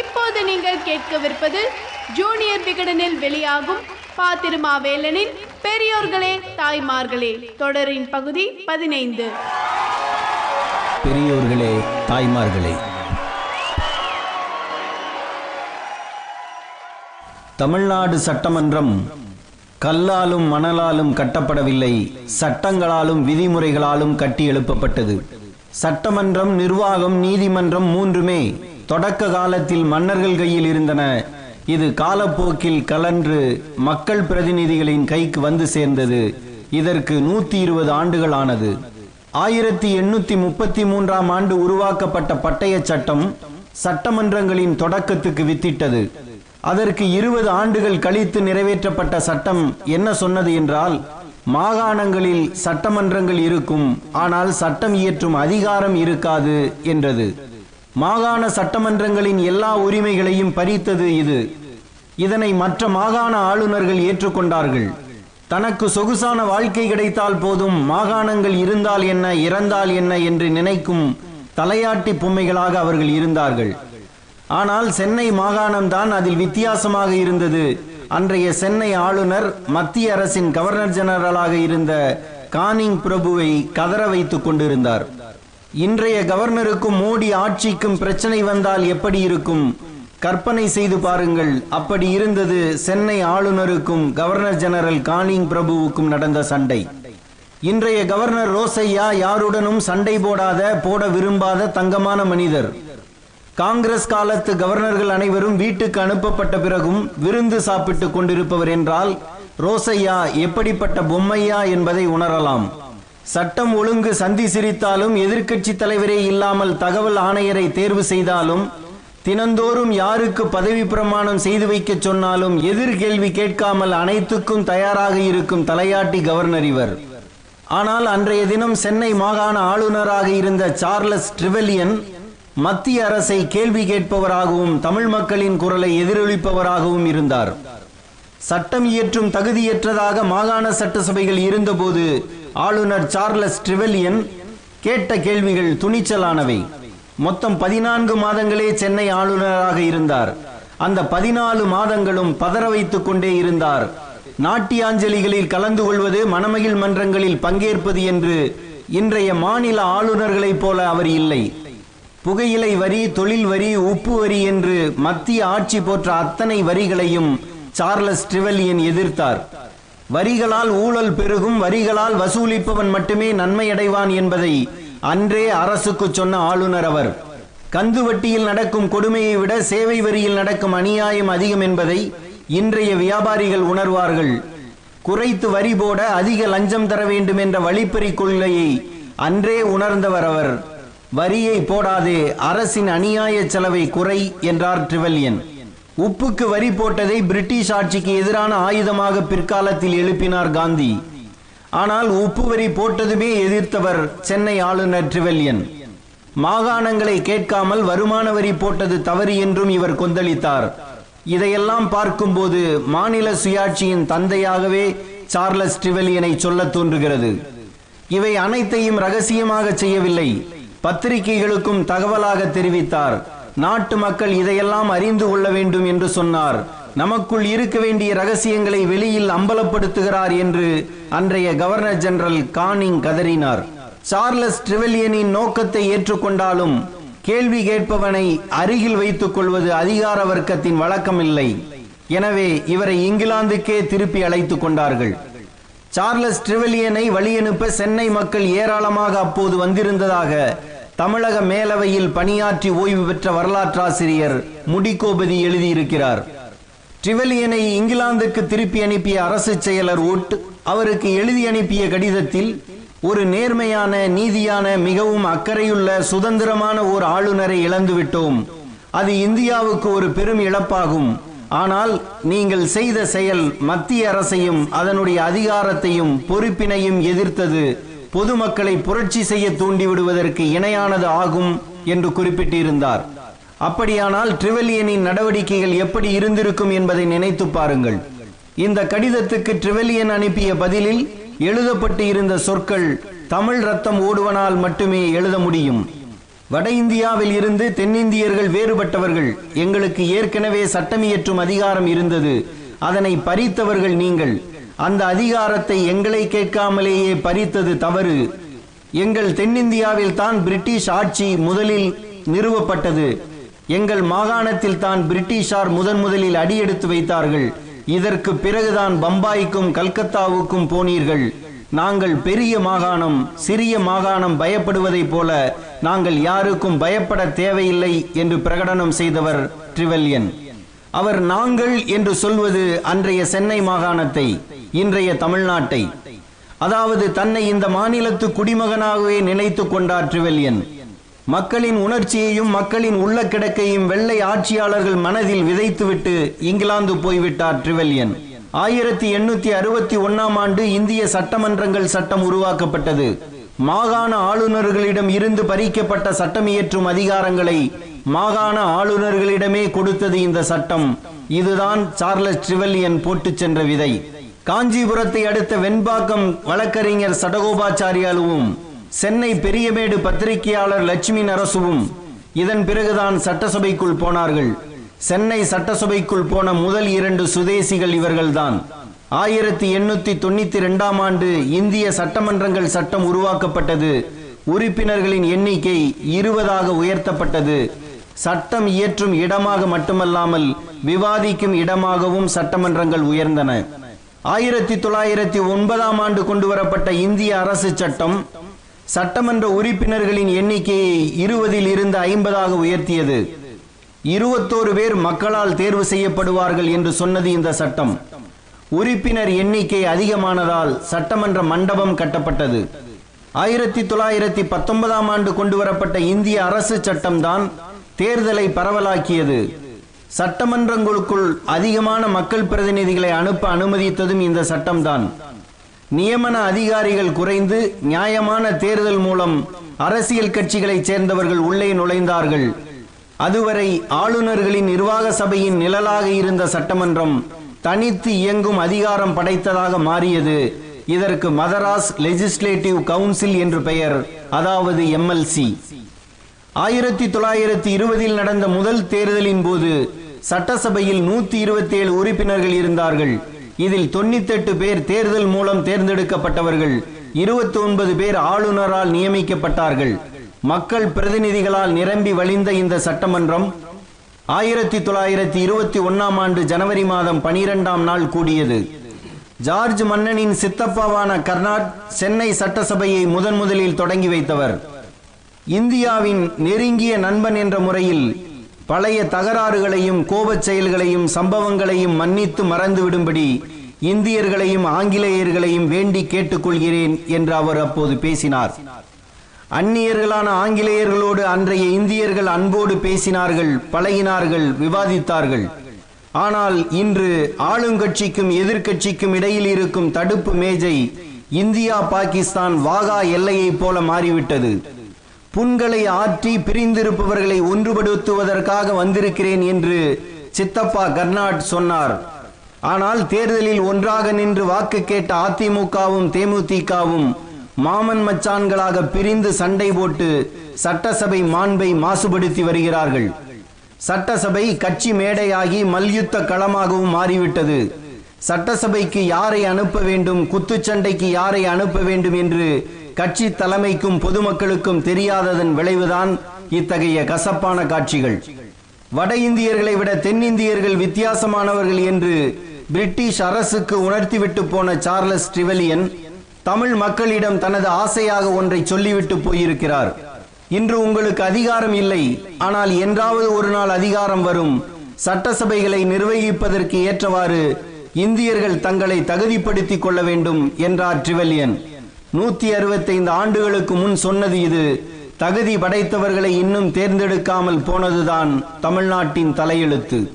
இப்போது நீங்கள் கேட்கவிருப்பது ஜூனியர் விகடனில் வெளியாகும் பா திருமாவேலனின் பெரியோர்களே தாய்மார்களே தொடரின் பகுதி பதினைந்து. பெரியோர்களே தாய்மார்களே. தமிழ்நாடு சட்டமன்றம் கல்லாலும் மணலாலும் கட்டப்படவில்லை சட்டங்களாலும் விதிமுறைகளாலும் கட்டி எழுப்பப்பட்டது சட்டமன்றம் நிர்வாகம் நீதிமன்றம் மூன்றுமே தொடக்க காலத்தில் மன்னர்கள் கையில் இருந்தன. இது காலப்போக்கில் கலன்று மக்கள் பிரதிநிதிகளின் கைக்கு வந்து சேர்ந்தது. இதற்கு நூத்தி இருபது ஆண்டுகள் ஆனது. ஆயிரத்தி எண்ணூத்தி முப்பத்தி மூன்றாம் ஆண்டு உருவாக்கப்பட்ட பட்டய சட்டம் சட்டமன்றங்களின் தொடக்கத்துக்கு வித்திட்டது. அதற்கு இருபது ஆண்டுகள் கழித்து நிறைவேற்றப்பட்ட சட்டம் என்ன சொன்னது என்றால் மாகாணங்களில் சட்டமன்றங்கள் இருக்கும் ஆனால் சட்டம் இயற்றும் அதிகாரம் இருக்காது என்றது. மாகாண சட்டமன்றங்களின் எல்லா உரிமைகளையும் பறித்தது இது. இதனை மற்ற மாகாண ஆளுநர்கள் ஏற்றுக்கொண்டார்கள். தனக்கு சொகுசான வாழ்க்கை கிடைத்தால் போதும் மாகாணங்கள் இருந்தால் என்ன இறந்தால் என்ன என்று நினைக்கும் தலையாட்டி பொம்மைகளாக அவர்கள் இருந்தார்கள். ஆனால் சென்னை மாகாணம்தான் அதில் வித்தியாசமாக இருந்தது. அன்றைய சென்னை ஆளுநர் மத்திய அரசின் கவர்னர் ஜெனரலாக இருந்த கானிங் பிரபுவை கதற வைத்துக் கொண்டிருந்தார். இன்றைய கவர்னருக்கும் மோடி ஆட்சிக்கும் பிரச்சனை வந்தால் எப்படி இருக்கும்? கற்பனை செய்து பாருங்கள். அப்படி இருந்தது சென்னை ஆளுநருக்கும் கவர்னர் ஜெனரல் கானிங் பிரபுவுக்கும் நடந்த சண்டை. இன்றைய கவர்னர் ரோசையா யாருடனும் சண்டை போடாத போட விரும்பாத தங்கமான மனிதர். காங்கிரஸ் காலத்து கவர்னர்கள் அனைவரும் வீட்டுக்கு அனுப்பப்பட்ட பிறகும் விருந்து சாப்பிட்டுக் கொண்டிருப்பவர் என்றால் ரோசையா எப்படிப்பட்ட பொம்மையா என்பதை உணரலாம். சட்டம் ஒழுங்கு சந்தி சிரித்தாலும் எதிர்க்கட்சி தலைவரே இல்லாமல் தகவல் ஆணையரை தேர்வு செய்தாலும் தினந்தோறும் யாருக்கு பதவி பிரமாணம் செய்து வைக்க சொன்னாலும் எதிர்கேள்வி கேட்காமல் அனைத்துக்கும் தயாராக இருக்கும் தலையாட்டி கவர்னர் இவர். ஆனால் அன்றைய தினம் சென்னை மாகாண ஆளுநராக இருந்த சார்லஸ் ட்ரிவெலியன் மத்திய அரசை கேள்வி கேட்பவராகவும் தமிழ் மக்களின் குரலை எதிரொலிப்பவராகவும் இருந்தார். சட்டம் இயற்றும் தகுதியற்றதாக மாகாண சட்டசபைகள் இருந்தபோது ஆளுநர் சார்லஸ் ட்ரிவெலியன் கேட்ட கேள்விகள் துணிச்சலானவை. மொத்தம் பதினான்கு மாதங்களே சென்னை ஆளுநராக இருந்தார். அந்த பதினாலு மாதங்களும் பதற வைத்துக் கொண்டே இருந்தார். நாட்டியாஞ்சலிகளில் கலந்து கொள்வது மணமகிழ் மன்றங்களில் பங்கேற்பது என்று இன்றைய மாநில ஆளுநர்களைப் போல அவர் இல்லை. புகையிலை வரி தொழில் வரி உப்பு வரி என்று மத்திய ஆட்சி போற்ற அத்தனை வரிகளையும் சார்லஸ் ட்ரிவெலியன் எதிர்த்தார். வரிகளால் ஊழல் பெருகும் வரிகளால் வசூலிப்பவன் மட்டுமே நன்மையடைவான் என்பதை அன்றே அரசுக்கு சொன்ன ஆளுநர் அவர். கந்து வட்டியில் நடக்கும் கொடுமையை விட சேவை வரியில் நடக்கும் அநியாயம் அதிகம் என்பதை இன்றைய வியாபாரிகள் உணர்வார்கள். குறைத்து வரி போட அதிக லஞ்சம் தர வேண்டும் என்ற வழிப்பறி கொள்கையை அன்றே உணர்ந்தவர் அவர். வரியை போடாதே அரசின் அநியாய செலவை குறை என்றார் ட்ரிவல்யன் உப்புக்கு வரி போட்டதை பிரிட்டிஷ் ஆட்சிக்கு எதிரான ஆயுதமாக பிற்காலத்தில் எழுப்பினார் காந்தி. ஆனால் உப்பு வரி போட்டதுமே எதிர்த்தவர் சென்னை ஆளுநர் ட்ரிவெல்யன் மாகாணங்களை கேட்காமல் வருமான வரி போட்டது தவறு என்றும் இவர் கொந்தளித்தார். இதையெல்லாம் பார்க்கும்போது மாநில சுயாட்சியின் தந்தையாகவே சார்லஸ் ட்ரிவெலியனை சொல்ல தோன்றுகிறது. இவை அனைத்தையும் ரகசியமாக செய்யவில்லை. பத்திரிகைகளுக்கும் தகவலாக தெரிவித்தார். நாட்டு மக்கள் இதையெல்லாம் அறிந்து கொள்ள வேண்டும் என்று சொன்னார். நமக்குள் இருக்க வேண்டிய ரகசியங்களை வெளியில் அம்பலப்படுத்துகிறார் என்று அன்றைய கவர்னர் ஜெனரல் கானிங் கதறினார். சார்லஸ் ட்ரிவெலியனின் நோக்கத்தை ஏற்றுக்கொண்டாலும் கேள்வி கேட்பவனை அருகில் வைத்துக் கொள்வது அதிகார வர்க்கத்தின் வழக்கமில்லை. எனவே இவரை இங்கிலாந்துக்கே திருப்பி அழைத்துக் கொண்டார்கள். சார்லஸ் ட்ரிவெலியனை வழியனுப்ப சென்னை மக்கள் ஏராளமாக அப்போது வந்திருந்ததாக தமிழக மேலவையில் பணியாற்றி ஓய்வு பெற்ற வரலாற்றாசிரியர் முடிகோபதி எழுதியிருக்கிறார். ட்ரிவெலியனை இங்கிலாந்துக்கு திருப்பி அனுப்பிய அரசு செயலர் உட் அவருக்கு எழுதி அனுப்பிய கடிதத்தில் ஒரு நேர்மையான நீதியான மிகவும் அக்கறையுள்ள சுதந்திரமான ஓர் ஆளுநரை இழந்துவிட்டோம் அது இந்தியாவுக்கு ஒரு பெரும் இழப்பாகும். ஆனால் நீங்கள் செய்த செயல் மத்திய அரசையும் அதனுடைய அதிகாரத்தையும் பொறுப்பினையும் எதிர்த்தது. பொதுமக்களை புரட்சி செய்ய தூண்டிவிடுவதற்கு இணையானது ஆகும் என்று குறிப்பிட்டிருந்தார். அப்படியானால் ட்ரிவெலியனின் நடவடிக்கைகள் எப்படி இருந்திருக்கும் என்பதை நினைத்து பாருங்கள். இந்த கடிதத்துக்கு ட்ரிவெலியன் அனுப்பிய பதிலில் எழுதப்பட்டு இருந்த சொற்கள் தமிழ் ரத்தம் ஓடுவனால் மட்டுமே எழுத முடியும். வட இந்தியாவில் இருந்து தென்னிந்தியர்கள் வேறுபட்டவர்கள். எங்களுக்கு ஏற்கனவே சட்டமியற்றும் அதிகாரம் இருந்தது. அதனை பறித்தவர்கள் நீங்கள். அந்த அதிகாரத்தை எங்களை கேட்காமலேயே பறித்தது தவறு. எங்கள் தென்னிந்தியாவில் தான் பிரிட்டிஷ் ஆட்சி முதலில் நிறுவப்பட்டது. எங்கள் மாகாணத்தில் தான் பிரிட்டிஷார் முதன் முதலில் அடியெடுத்து வைத்தார்கள். இதற்கு பிறகுதான் பம்பாய்க்கும் கல்கத்தாவுக்கும் போனீர்கள். நாங்கள் பெரிய மாகாணம் சிறிய மாகாணம் பயப்படுவதைப் போல நாங்கள் யாருக்கும் பயப்பட தேவையில்லை என்று பிரகடனம் செய்தவர் ட்ரிவல்யன் அவர் நாங்கள் என்று சொல்வது அன்றைய சென்னை மாகாணத்தை. இன்றைய தமிழ்நாட்டை. அதாவது தன்னை இந்த மாநிலத்து குடிமகனாகவே நினைத்து கொண்டார் மக்களின் உணர்ச்சியையும் மக்களின் உள்ள கிடக்கையும் வெள்ளை ஆட்சியாளர்கள் மனதில் விதைத்துவிட்டு இங்கிலாந்து போய்விட்டார் ட்ரிவெல்யன் ஆயிரத்தி எண்ணூத்தி அறுபத்தி ஒன்னாம் ஆண்டு இந்திய சட்டமன்றங்கள் சட்டம் உருவாக்கப்பட்டது. மாகாண ஆளுநர்களிடம் இருந்து பறிக்கப்பட்ட சட்டம் இயற்றும் அதிகாரங்களை மாகாண ஆளுநர்களிடமே கொடுத்தது இந்த சட்டம். இதுதான் சார்லஸ் ட்ரிவெல்யன் போட்டுச் சென்ற விதை. காஞ்சிபுரத்தை அடுத்த வெண்பாக்கம் வழக்கறிஞர் சடகோபாச்சாரியாலுவும் சென்னை பெரியமேடு பத்திரிகையாளர் லட்சுமி நரசுவும் இதன் பிறகுதான் சட்டசபைக்குள் போனார்கள். சென்னை சட்டசபைக்குள் போன முதல் இரண்டு சுதேசிகள் இவர்கள்தான். ஆயிரத்தி எண்ணூத்தி தொண்ணூத்தி ரெண்டாம் ஆண்டு இந்திய சட்டமன்றங்கள் சட்டம் உருவாக்கப்பட்டது. உறுப்பினர்களின் எண்ணிக்கை இருபதாக உயர்த்தப்பட்டது. சட்டம் இயற்றும் இடமாக மட்டுமல்லாமல் விவாதிக்கும் இடமாகவும் சட்டமன்றங்கள் உயர்ந்தன. ஆயிரத்தி தொள்ளாயிரத்தி ஒன்பதாம் ஆண்டு கொண்டு வரப்பட்ட இந்திய அரசு சட்டம் சட்டமன்ற உறுப்பினர்களின் எண்ணிக்கையை இருபதில் இருந்து ஐம்பதாக உயர்த்தியது. இருபத்தோரு பேர் மக்களால் தேர்வு செய்யப்படுவார்கள் என்று சொன்னது இந்த சட்டம். உறுப்பினர் எண்ணிக்கை அதிகமானதால் சட்டமன்ற மண்டபம் கட்டப்பட்டது. ஆயிரத்தி தொள்ளாயிரத்தி பத்தொன்பதாம் ஆண்டு கொண்டு வரப்பட்ட இந்திய அரசு சட்டம்தான் தேர்தலை பரவலாக்கியது. சட்டமன்றங்களுக்குள் அதிகமான மக்கள் பிரதிநிதிகளை அனுப்ப அனுமதித்ததும் இந்த சட்டம்தான். நியமன அதிகாரிகள் குறைந்து நியாயமான தேர்தல் மூலம் அரசியல் கட்சிகளைச் சேர்ந்தவர்கள் உள்ளே நுழைந்தார்கள். அதுவரை ஆளுநர்களின் நிர்வாக சபையின் நிழலாக இருந்த சட்டமன்றம் தனித்து இயங்கும் அதிகாரம் படைத்ததாக மாறியது. இதற்கு மதராஸ் லெஜிஸ்லேட்டிவ் கவுன்சில் என்று பெயர் அதாவது எம்எல்சி ஆயிரத்தி தொள்ளாயிரத்தி இருபதில் நடந்த முதல் தேர்தலின் போது சட்டசபையில் நூத்தி இருபத்தி ஏழு உறுப்பினர்கள் இருந்தார்கள். இதில் தொண்ணூத்தெட்டு பேர் தேர்தல் மூலம் தேர்ந்தெடுக்கப்பட்டவர்கள் இருபத்தி ஒன்பது பேர் ஆளுநரால் நியமிக்கப்பட்டார்கள். மக்கள் பிரதிநிதிகளால் நிரம்பி வழிந்த இந்த சட்டமன்றம் ஆயிரத்தி தொள்ளாயிரத்தி இருபத்தி ஒன்னாம் ஆண்டு ஜனவரி மாதம் பனிரெண்டாம் நாள் கூடியது. ஜார்ஜ் மன்னனின் சித்தப்பாவான கர்னாட் சென்னை சட்டசபையை முதன் முதலில் தொடங்கி வைத்தவர். இந்தியாவின் நெருங்கிய நண்பன் என்ற முறையில் பழைய தகராறுகளையும் கோபச் செயல்களையும் சம்பவங்களையும் மன்னித்து மறந்துவிடும்படி இந்தியர்களையும் ஆங்கிலேயர்களையும் வேண்டி கேட்டுக்கொள்கிறேன் என்று அவர் அப்போது பேசினார். அந்நியர்களான ஆங்கிலேயர்களோடு அன்றைய இந்தியர்கள் அன்போடு பேசினார்கள் பழகினார்கள் விவாதித்தார்கள். ஆனால் இன்று ஆளுங்கட்சிக்கும் எதிர்க்கட்சிக்கும் இடையில் இருக்கும் தடுப்பு மேஜை இந்தியா பாகிஸ்தான் வாகா எல்லையைப் போல மாறிவிட்டது. புண்களை ஆற்றி பிரிந்திருப்பவர்களை ஒன்றுபடுத்துவதற்காக வந்திருக்கிறேன் என்று சித்தப்பா கர்நாட் சொன்னார். ஆனால் தேர்தலில் ஒன்றாக நின்று வாக்கு கேட்ட அதிமுகவும் தேமுதிகவும் மாமன் மச்சான்களாக பிரிந்து சண்டை போட்டு சட்டசபை மாண்பை மாசுபடுத்தி வருகிறார்கள். சட்டசபை கட்சி மேடையாகி மல்யுத்த களமாகவும் மாறிவிட்டது. சட்டசபைக்கு யாரை அனுப்ப வேண்டும் குத்துச்சண்டைக்கு யாரை அனுப்ப வேண்டும் என்று கட்சி தலைமைக்கும் பொதுமக்களுக்கும் தெரியாததன் விளைவுதான் இத்தகைய கசப்பான காட்சிகள். வட இந்தியர்களை விட தென்னிந்தியர்கள் வித்தியாசமானவர்கள் என்று பிரிட்டிஷ் அரசுக்கு உணர்த்திவிட்டு போன சார்லஸ் ட்ரிவலியன் தமிழ் மக்களிடம் தனது ஆசையாக ஒன்றை சொல்லிவிட்டு போயிருக்கிறார். இன்று உங்களுக்கு அதிகாரம் இல்லை ஆனால் என்றாவது ஒரு நாள் அதிகாரம் வரும். சட்டசபைகளை நிர்வகிப்பதற்கு ஏற்றவாறு இந்தியர்கள் தங்களை தகுதிப்படுத்திக் கொள்ள வேண்டும் என்றார் ட்ரிவலியன். நூத்தி அறுபத்தைந்து ஆண்டுகளுக்கு முன் சொன்னது இது. தகுதி படைத்தவர்களை இன்னும் தேர்ந்தெடுக்காமல் போனதுதான் தமிழ்நாட்டின் தலையெழுத்து.